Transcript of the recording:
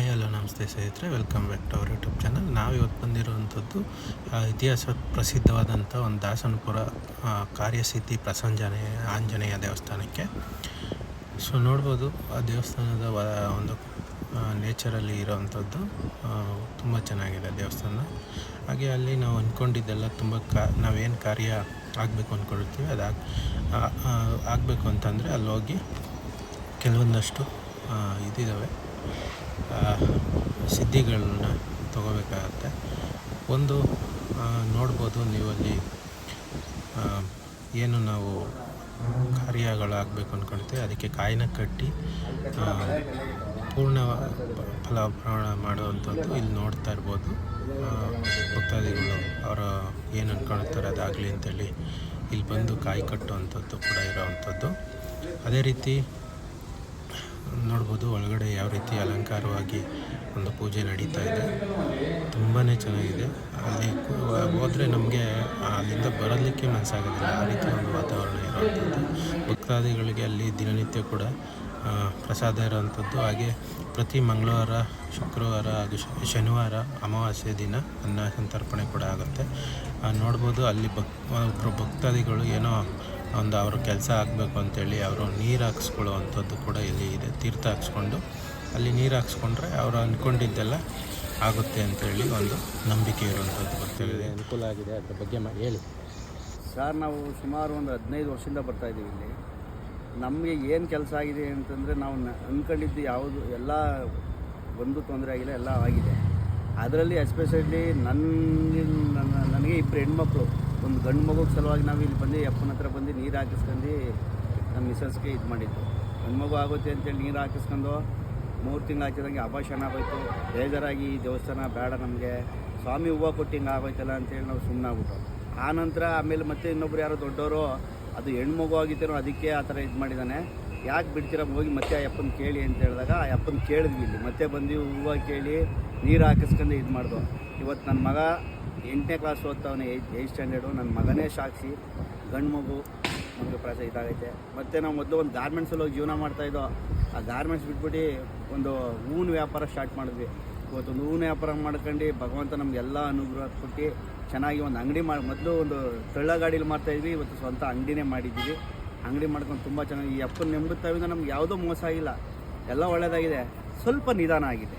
Hi hello ನಮಸ್ತೆ ಸ್ನೇಹಿತರೆ. Welcome back to our YouTube channel ನಾವು ಇವತ್ತು ಬಂದಿರುವಂಥದ್ದು ಇತಿಹಾಸ ಪ್ರಸಿದ್ಧವಾದಂಥ ಒಂದು ದಾಸನಪುರ ಕಾರ್ಯಸಿದ್ಧಿ ಪ್ರಸಂಜನೆ, ಆಂಜನೇಯ ದೇವಸ್ಥಾನಕ್ಕೆ. ಸೊ ನೋಡ್ಬೋದು, ಆ ದೇವಸ್ಥಾನದ ಒಂದು ನೇಚರಲ್ಲಿ ಇರೋವಂಥದ್ದು ತುಂಬ ಚೆನ್ನಾಗಿದೆ ದೇವಸ್ಥಾನ. ಹಾಗೆ ಅಲ್ಲಿ ನಾವು ಅಂದ್ಕೊಂಡಿದ್ದೆಲ್ಲ ತುಂಬ ಕಾ, ನಾವೇನು ಕಾರ್ಯ ಆಗಬೇಕು ಅಂದ್ಕೊಳ್ತೀವಿ ಅದು ಆಗಬೇಕು ಅಂತಂದರೆ ಅಲ್ಲಿ ಹೋಗಿ ಕೆಲವೊಂದಷ್ಟು ಇದಿದ್ದಾವೆ ಸಿದ್ಧಿಗಳನ್ನ ತಗೋಬೇಕಾಗತ್ತೆ. ಒಂದು ನೋಡ್ಬೋದು ನೀವು ಅಲ್ಲಿ ಏನು ನಾವು ಕಾರ್ಯಗಳಾಗಬೇಕು ಅಂದ್ಕೊಳ್ತೀವಿ ಅದಕ್ಕೆ ಕಾಯಿನ ಕಟ್ಟಿ ಪೂರ್ಣ ಫಲ ಫಲಾಭರಣ ಮಾಡುವಂಥದ್ದು ಇಲ್ಲಿ ನೋಡ್ತಾ ಇರ್ಬೋದು. ಭಕ್ತಾದಿಗಳು ಅವರು ಏನು ಅಂದ್ಕೊಳ್ತಾರೆ ಅದಾಗಲಿ ಅಂತೇಳಿ ಇಲ್ಲಿ ಬಂದು ಕಾಯಿ ಕಟ್ಟುವಂಥದ್ದು ಕೂಡ ಇರೋವಂಥದ್ದು. ಅದೇ ರೀತಿ ನೋಡ್ಬೋದು ಒಳಗಡೆ ಯಾವ ರೀತಿ ಅಲಂಕಾರವಾಗಿ ಒಂದು ಪೂಜೆ ನಡೀತಾ ಇದೆ. ತುಂಬಾ ಚೆನ್ನಾಗಿದೆ. ಅಲ್ಲಿ ಹೋದರೆ ನಮಗೆ ಅಲ್ಲಿಂದ ಬರಲಿಕ್ಕೆ ಮನಸ್ಸಾಗೋದಿಲ್ಲ. ಆ ರೀತಿ ಒಂದು ವಾತಾವರಣ ಇರುವಂಥದ್ದು. ಭಕ್ತಾದಿಗಳಿಗೆ ಅಲ್ಲಿ ದಿನನಿತ್ಯ ಕೂಡ ಪ್ರಸಾದ ಇರೋವಂಥದ್ದು. ಹಾಗೆ ಪ್ರತಿ ಮಂಗಳವಾರ, ಶುಕ್ರವಾರ ಹಾಗೂ ಶನಿವಾರ ಅಮಾವಾಸ್ಯೆ ದಿನ ಅನ್ನ ಸಂತರ್ಪಣೆ ಕೂಡ ಆಗುತ್ತೆ. ನೋಡ್ಬೋದು ಅಲ್ಲಿ ಭಕ್ ಭಕ್ತಾದಿಗಳು ಏನೋ ಒಂದು ಅವರು ಕೆಲಸ ಆಗಬೇಕು ಅಂತೇಳಿ ಅವರು ನೀರು ಹಾಕ್ಸ್ಕೊಳ್ಳುವಂಥದ್ದು ಕೂಡ ಇಲ್ಲಿ ಇದೆ. ತೀರ್ಥ ಹಾಕ್ಸ್ಕೊಂಡು ಅಲ್ಲಿ ನೀರು ಹಾಕ್ಸ್ಕೊಂಡ್ರೆ ಅವರು ಅಂದ್ಕೊಂಡಿದ್ದೆಲ್ಲ ಆಗುತ್ತೆ ಅಂತೇಳಿ ಒಂದು ನಂಬಿಕೆ ಇರುವಂಥದ್ದು ಭಕ್ತರಿಗೆ ಅನುಕೂಲ ಆಗಿದೆ ಅದ್ರ ಬಗ್ಗೆ ಹೇಳಿ. ಸರ್ ನಾವು ಸುಮಾರು ಒಂದು ಹದಿನೈದು ವರ್ಷದಿಂದ ಬರ್ತಾ ಇದ್ದೀವಿ ಇಲ್ಲಿ. ನಮಗೆ ಏನು ಕೆಲಸ ಆಗಿದೆ ಅಂತಂದರೆ ನಾವು ನ- ಅಂದ್ಕೊಂಡಿದ್ದು ಯಾವುದು ಎಲ್ಲ ಒಂದು ತೊಂದರೆ ಆಗಿಲ್ಲ ಎಲ್ಲ ಆಗಿದೆ. ಅದರಲ್ಲಿ ಎಸ್ಪೆಷಲಿ ನನ್ನ ನನ್ನ ನನಗೆ ಇಬ್ಬರು ಹೆಣ್ಮಕ್ಳು. ಒಂದು ಗಂಡು ಮಗುಗೆ ಸಲುವಾಗಿ ನಾವು ಇಲ್ಲಿ ಬಂದು ಅಪ್ಪನ ಹತ್ರ ಬಂದು ನೀರು ಹಾಕಿಸ್ಕೊಂಡು ನಮ್ಮ ಮಿಸಸ್ಗೆ ಇದು ಮಾಡಿದ್ದು. ಗಂಡು ಮಗು ಆಗುತ್ತೆ ಅಂತೇಳಿ ನೀರು ಹಾಕಿಸ್ಕೊಂಡು ಮೂರು ತಿಂಗಳು ಹಾಕಿದಂಗೆ ಅಭಾಷಣ ಆಗೋಯ್ತು. ಬೇಜಾರಾಗಿ ಈ ದೇವಸ್ಥಾನ ಬೇಡ ನಮಗೆ. ಸ್ವಾಮಿ ಹೂವು ಕೊಟ್ಟು ಹಿಂಗೆ ಆಗೋಯ್ತಲ್ಲ ಅಂತೇಳಿ ನಾವು ಸುಮ್ಮನಾಗ್ಬಿಟ್ಟು ಆ ನಂತರ ಆಮೇಲೆ ಮತ್ತೆ ಇನ್ನೊಬ್ರು ಯಾರೋ ದೊಡ್ಡವರು, ಅದು ಹೆಣ್ಮಗು ಆಗಿತ್ತೇನೋ ಅದಕ್ಕೆ ಆ ಥರ ಇದು ಮಾಡಿದ್ದಾನೆ ಯಾಕೆ ಬಿಡ್ತೀರ, ಹೋಗಿ ಮತ್ತೆ ಆ ಅಪ್ಪನ ಕೇಳಿ ಅಂತ ಹೇಳಿದಾಗ ಆ ಅಪ್ಪನ ಕೇಳಿದ್ವಿ ಇಲ್ಲಿ. ಮತ್ತೆ ಬಂದು ಹೂವು ಕೇಳಿ ನೀರು ಹಾಕಿಸ್ಕೊಂಡು ಇದು ಮಾಡ್ದು. ಇವತ್ತು ನನ್ನ ಮಗ ಎಂಟನೇ ಕ್ಲಾಸ್ ಓದ್ತವನೆ ಏಯ್ಟ್ ಏಯ್ಟ್ ಸ್ಟ್ಯಾಂಡರ್ಡು ನನ್ನ ಮಗನೇ ಸಾಕ್ಷಿ, ಗಂಡು ಮಗು ನಮಗೆ ಪ್ರಾಸ ಇದಾಗೈತೆ. ಮತ್ತು ನಾವು ಮೊದಲು ಒಂದು ಗಾರ್ಮೆಂಟ್ಸಲ್ಲಿ ಹೋಗಿ ಜೀವನ ಮಾಡ್ತಾಯಿದ್ದೋ ಆ ಗಾರ್ಮೆಂಟ್ಸ್ ಬಿಟ್ಬಿಟ್ಟು ಒಂದು ಹೂವಿನ ವ್ಯಾಪಾರ ಸ್ಟಾರ್ಟ್ ಮಾಡಿದ್ವಿ. ಇವತ್ತೊಂದು ಹೂವಿನ ವ್ಯಾಪಾರ ಮಾಡ್ಕೊಂಡು ಭಗವಂತ ನಮಗೆಲ್ಲ ಅನುಗ್ರಹ ಕೊಟ್ಟು ಚೆನ್ನಾಗಿ ಒಂದು ಅಂಗಡಿ ಮಾಡಿ, ಮೊದಲು ಒಂದು ತಳ್ಳ ಗಾಡೀಲಿ ಮಾಡ್ತಾಯಿದ್ವಿ ಇವತ್ತು ಸ್ವಂತ ಅಂಗಡಿನೇ ಮಾಡಿದ್ದೀವಿ. ಅಂಗಡಿ ಮಾಡ್ಕೊಂಡು ತುಂಬ ಚೆನ್ನಾಗಿ, ಈ ಅಪ್ಪನ ನೆಂಬುತ್ತಾವಿಂದ ನಮ್ಗೆ ಯಾವುದೋ ಮೋಸ ಆಗಿಲ್ಲ. ಎಲ್ಲ ಒಳ್ಳೆಯದಾಗಿದೆ ಸ್ವಲ್ಪ ನಿಧಾನ ಆಗಿದೆ.